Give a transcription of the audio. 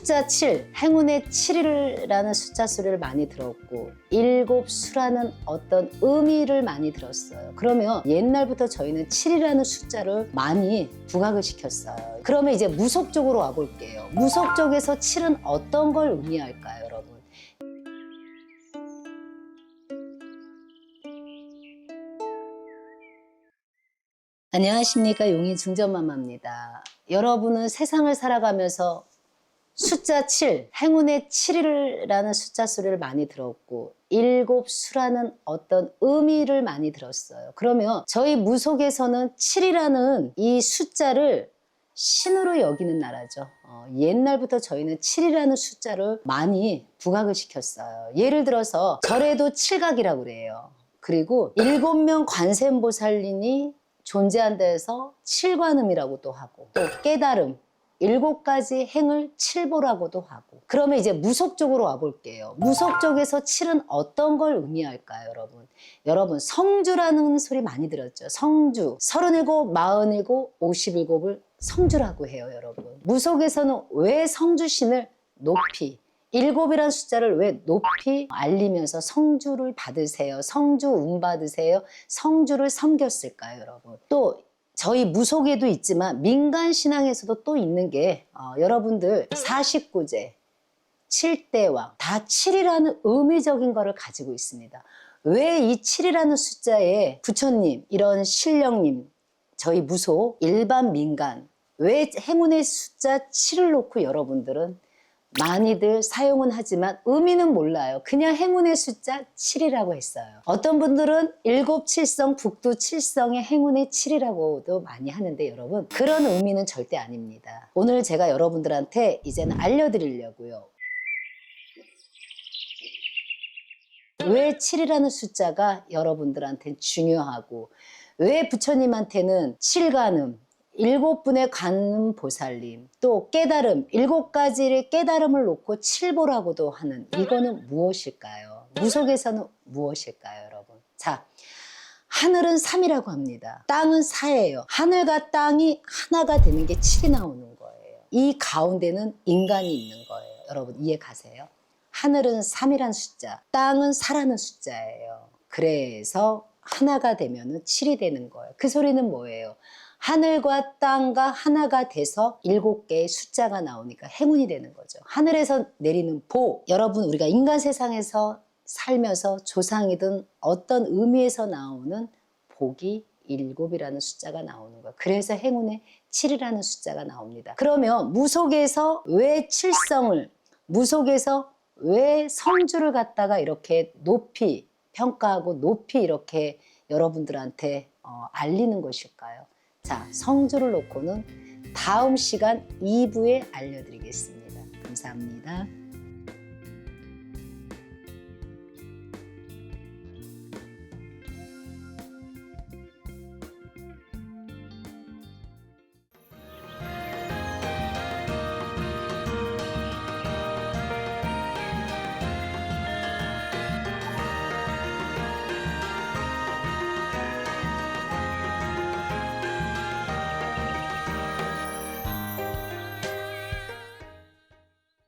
숫자 7, 행운의 7이라는 숫자 소리를 많이 들었고 일곱 수라는 어떤 의미를 많이 들었어요. 그러면 옛날부터 저희는 7이라는 숫자를 많이 부각을 시켰어요. 그러면 이제 무속 쪽으로 와볼게요. 무속 쪽에서 7은 어떤 걸 의미할까요, 여러분? 안녕하십니까 용인 중전마마입니다. 여러분은 세상을 살아가면서 숫자 7, 행운의 7이라는 숫자 소리를 많이 들었고 일곱 수라는 어떤 의미를 많이 들었어요. 그러면 저희 무속에서는 7이라는 이 숫자를 신으로 여기는 나라죠. 어, 옛날부터 저희는 7이라는 숫자를 많이 부각을 시켰어요. 예를 들어서 절에도 칠각이라고 그래요. 그리고 일곱 명 관세음보살님이 존재한다 해서 칠관음이라고도 하고 또 깨달음 일곱 가지 행을 칠보라고도 하고 그러면 이제 무속 쪽으로 와볼게요 무속 쪽에서 칠은 어떤 걸 의미할까요 여러분 여러분 성주라는 소리 많이 들었죠 성주 서른일곱 마흔일곱 오십일곱을 성주라고 해요 여러분 무속에서는 왜 성주신을 높이 일곱이라는 숫자를 왜 높이 알리면서 성주를 받으세요. 성주 운 받으세요. 성주를 섬겼을까요, 여러분? 또 저희 무속에도 있지만 민간 신앙에서도 또 있는 게 어, 여러분들 49제, 7대왕 다 7이라는 의미적인 거를 가지고 있습니다. 왜 이 7이라는 숫자에 부처님, 이런 신령님, 저희 무속, 일반 민간 왜 행운의 숫자 7을 놓고 여러분들은 많이들 사용은 하지만 의미는 몰라요. 그냥 행운의 숫자 7이라고 했어요. 어떤 분들은 일곱 칠성 북두 칠성의 행운의 7이라고도 많이 하는데 여러분 그런 의미는 절대 아닙니다. 오늘 제가 여러분들한테 이제는 알려드리려고요. 왜 7이라는 숫자가 여러분들한테 중요하고 왜 부처님한테는 칠간음 일곱 분의 관음 보살님, 또 깨달음, 일곱 가지의 깨달음을 놓고 칠보라고도 하는 이거는 무엇일까요? 무속에서는 무엇일까요, 여러분? 자, 하늘은 3이라고 합니다. 땅은 4예요. 하늘과 땅이 하나가 되는 게 7이 나오는 거예요. 이 가운데는 인간이 있는 거예요. 여러분 이해 가세요? 하늘은 3이란 숫자, 땅은 4라는 숫자예요. 그래서 하나가 되면은 7이 되는 거예요. 그 소리는 뭐예요? 하늘과 땅과 하나가 돼서 일곱 개의 숫자가 나오니까 행운이 되는 거죠. 하늘에서 내리는 복. 여러분, 우리가 인간 세상에서 살면서 조상이든 어떤 의미에서 나오는 복이 일곱이라는 숫자가 나오는 거예요. 그래서 행운의 7이라는 숫자가 나옵니다. 그러면 무속에서 왜 칠성을, 무속에서 왜 성주를 갖다가 이렇게 높이 평가하고 높이 이렇게 여러분들한테 어, 알리는 것일까요? 자, 성주를 놓고는 다음 시간 2부에 알려드리겠습니다. 감사합니다.